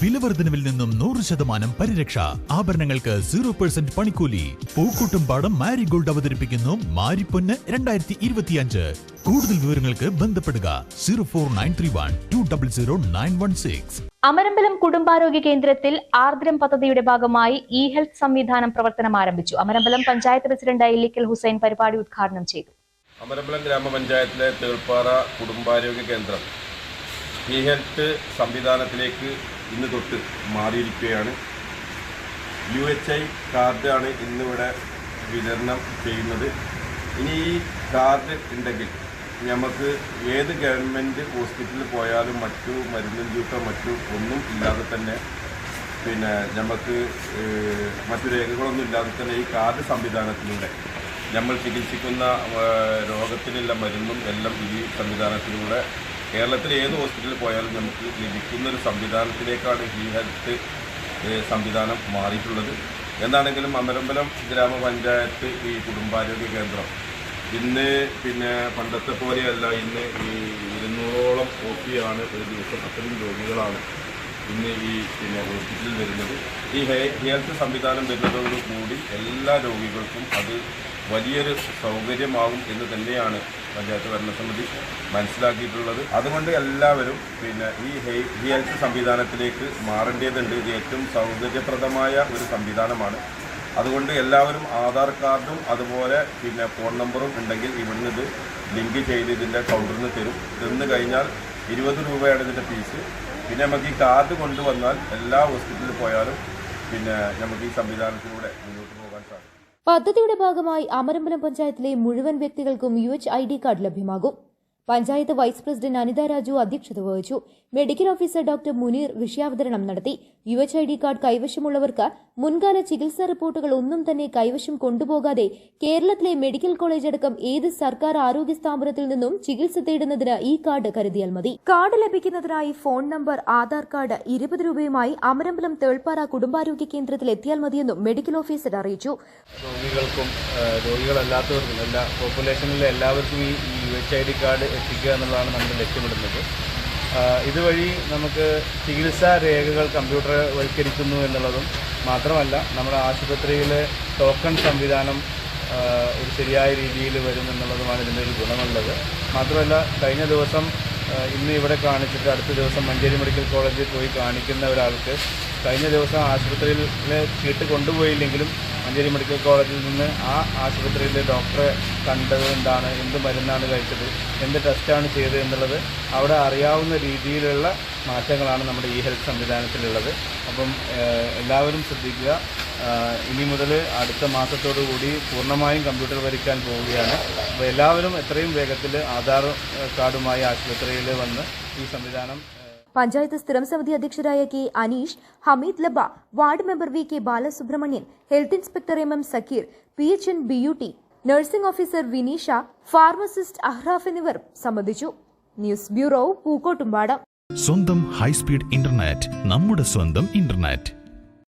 വിലവർദ്ധനവിൽ നിന്നും നൂറ് ശതമാനം പരിരക്ഷ. ആഭരണങ്ങൾക്ക് സീറോ പെർസെന്റ് പണിക്കൂലി. പൂക്കൂട്ടും പാടം മാരിഗോൾഡ് അവതരിപ്പിക്കുന്നു മാരിപ്പൊന്ന് രണ്ടായിരത്തി ഇരുപത്തിയഞ്ച് കൂടുതൽ വിവരങ്ങൾക്ക് ബന്ധപ്പെടുക zero four nine three one two double zero nine one six. Amarambalam കുടുംബാരോഗ്യ കേന്ദ്രത്തിൽ ആർദ്രം പദ്ധതിയുടെ ഭാഗമായി ഇ ഹെൽത്ത് സംവിധാനം പ്രവർത്തനം ആരംഭിച്ചു. അമരമ്പലം പഞ്ചായത്ത് പ്രസിഡന്റ് ഇല്ലിക്കൽ ഹുസൈൻ പരിപാടി ഉദ്ഘാടനം ചെയ്തു. അമരമ്പലം ഗ്രാമപഞ്ചായത്തിലെ തേൾപ്പാറ കുടുംബാരോഗ്യ കേന്ദ്രം ഇ ഹെൽത്ത് സംവിധാനത്തിലേക്ക് ഇന്ന് തൊട്ട് മാറിയിരിക്കുകയാണ്. യു എച്ച് ഐ കാർഡാണ് ഇന്നിവിടെ വിതരണം ചെയ്യുന്നത്. ഇനി ഈ കാർഡ് ഉണ്ടെങ്കിൽ നമുക്ക് ഏത് ഗവൺമെന്റ് ഹോസ്പിറ്റലിൽ പോയാലും മറ്റു മരുന്നും ചൂട്ടോ മറ്റു ഒന്നും ഇല്ലാതെ തന്നെ പിന്നെ നമുക്ക് മറ്റു രേഖകളൊന്നും ഇല്ലാതെ തന്നെ ഈ കാർഡ് സംവിധാനത്തിലൂടെ നമ്മൾ ചികിത്സിക്കുന്ന രോഗത്തിനുള്ള മരുന്നും എല്ലാം ഈ സംവിധാനത്തിലൂടെ കേരളത്തിലെ ഏത് ഹോസ്പിറ്റലിൽ പോയാലും നമുക്ക് ലഭിക്കുന്ന ഒരു സംവിധാനത്തിലേക്കാണ് ഈ ഹെൽത്ത് സംവിധാനം മാറിയിട്ടുള്ളത്. എന്താണെങ്കിലും അമരമ്പലം ഗ്രാമപഞ്ചായത്ത് ഈ കുടുംബാരോഗ്യ കേന്ദ്രം ഇന്ന് പിന്നെ പണ്ടത്തെ പോലെയല്ല. ഇന്ന് ഈ ഇരുന്നൂറോളം ഒ ആണ് ഒരു ദിവസം അത്രയും രോഗികളാണ് ഇന്ന് ഈ പിന്നെ ഹോസ്പിറ്റലിൽ വരുന്നത്. ഈ ഹെൽത്ത് സംവിധാനം വരുന്നതോടുകൂടി എല്ലാ രോഗികൾക്കും അത് വലിയൊരു സൗകര്യമാകും എന്ന് തന്നെയാണ് പഞ്ചായത്ത് ഭരണസമിതി മനസ്സിലാക്കിയിട്ടുള്ളത്. അതുകൊണ്ട് എല്ലാവരും പിന്നെ ഈ ഹെൽത്ത് സംവിധാനത്തിലേക്ക് മാറേണ്ടതുണ്ട്. ഇത് ഏറ്റവും സൗകര്യപ്രദമായ ഒരു സംവിധാനമാണ്. അതുകൊണ്ട് എല്ലാവരും ആധാർ കാർഡും അതുപോലെ പിന്നെ ഫോൺ നമ്പറും ഉണ്ടെങ്കിൽ ഇവിടുന്ന് ഇത് ലിങ്ക് ചെയ്ത് ഇതിന്റെ കൗണ്ടറിൽ നിന്ന് തരും. തന്നു കഴിഞ്ഞാൽ ഇരുപത് രൂപയാണ് ഇതിന്റെ ഫീസ് പിന്നെ നമുക്ക് ഈ കാർഡ് കൊണ്ടുവന്നാൽ എല്ലാ ഹോസ്പിറ്റലിൽ പോയാലും പിന്നെ നമുക്ക് ഈ സംവിധാനത്തിലൂടെ മുന്നോട്ട് പോകാൻ സാധിക്കും. പദ്ധതിയുടെ ഭാഗമായി അമരമ്പലം പഞ്ചായത്തിലെ മുഴുവൻ വ്യക്തികൾക്കും U H I D card ലഭ്യമാകും. പഞ്ചായത്ത് വൈസ് പ്രസിഡന്റ് അനിത രാജു അധ്യക്ഷത വഹിച്ചു. മെഡിക്കൽ ഓഫീസർ ഡോക്ടർ മുനീർ വിഷയാവതരണം നടത്തി. U H I D card കൈവശമുള്ളവർക്ക് മുൻകാല ചികിത്സാ റിപ്പോർട്ടുകൾ ഒന്നും തന്നെ കൈവശം കൊണ്ടുപോകാതെ കേരളത്തിലെ മെഡിക്കൽ കോളേജ് അടക്കം ഏത് സർക്കാർ ആരോഗ്യ സ്ഥാപനത്തിൽ നിന്നും ചികിത്സ തേടുന്നതിന് ഈ കാർഡ് കരുതിയാൽ മതി. കാർഡ് ലഭിക്കുന്നതിനായി ഫോൺ നമ്പർ ആധാർ കാർഡ് ഇരുപത് രൂപയുമായി അമരമ്പലം തേൾപ്പാറ കുടുംബാരോഗ്യ കേന്ദ്രത്തിൽ എത്തിയാൽ മതിയെന്നും മെഡിക്കൽ ഓഫീസർ അറിയിച്ചു. രോഗികൾക്കും രോഗികളല്ലാത്തവർക്കും എല്ലാ പോപ്പുലേഷനിലെ എല്ലാവർക്കും ഈ U H I D card എത്തിക്കുക എന്നുള്ളതാണ് നമ്മൾ ലക്ഷ്യമിടുന്നത്. ഇതുവഴി നമുക്ക് ചികിത്സാ രേഖകൾ കമ്പ്യൂട്ടർ വൽക്കരിക്കുന്നു എന്നുള്ളതും മാത്രമല്ല നമ്മുടെ ആശുപത്രിയിലെ ടോക്കൺ സംവിധാനം ഒരു ശരിയായ രീതിയിൽ വരും എന്നുള്ളതുമാണ് ഇതിന്റെ ഒരു ഗുണമുള്ളത്. മാത്രമല്ല കഴിഞ്ഞ ദിവസം ഇന്ന് ഇവിടെ കാണിച്ചിട്ട് അടുത്ത ദിവസം മഞ്ചേരി മെഡിക്കൽ കോളേജിൽ പോയി കാണിക്കുന്ന ഒരാൾക്ക് കഴിഞ്ഞ ദിവസം ആശുപത്രിയിലെ ചീട്ട് കൊണ്ടുപോയില്ലെങ്കിലും മഞ്ചേരി മെഡിക്കൽ കോളേജിൽ നിന്ന് ആ ആശുപത്രിയിലെ ഡോക്ടറെ കണ്ടത് എന്താണ് എന്ത് മരുന്നാണ് കഴിച്ചത് എന്ത് ടെസ്റ്റാണ് ചെയ്തത് എന്നുള്ളത് അവിടെ അറിയാവുന്ന രീതിയിലുള്ള മാറ്റങ്ങളാണ് നമ്മുടെ ഈ ഹെൽത്ത് സംവിധാനത്തിലുള്ളത്. അപ്പം എല്ലാവരും ശ്രദ്ധിക്കുക. ഇനി മുതൽ അടുത്ത മാസത്തോടു കൂടി പൂർണമായും കമ്പ്യൂട്ടർ വരയ്ക്കാൻ പോവുകയാണ്. അപ്പോൾ എല്ലാവരും എത്രയും വേഗത്തിൽ ആധാർ കാർഡുമായി ആശുപത്രിയിൽ വന്ന് ഈ സംവിധാനം പഞ്ചായത്ത് സ്ഥിരം സമിതി അധ്യക്ഷരായ K Aneesh Hameed ലബ ward member V K Balasubramanian health inspector M M Zakir P H N B U T nursing officer Vineesha pharmacist Ahraf എന്നിവർ സംബന്ധിച്ചു. News bureau Pookkottumpadam. സ്വന്തം ഹൈസ്പീഡ് ഇന്റർനെറ്റ് നമ്മുടെ സ്വന്തം ഇന്റർനെറ്റ്.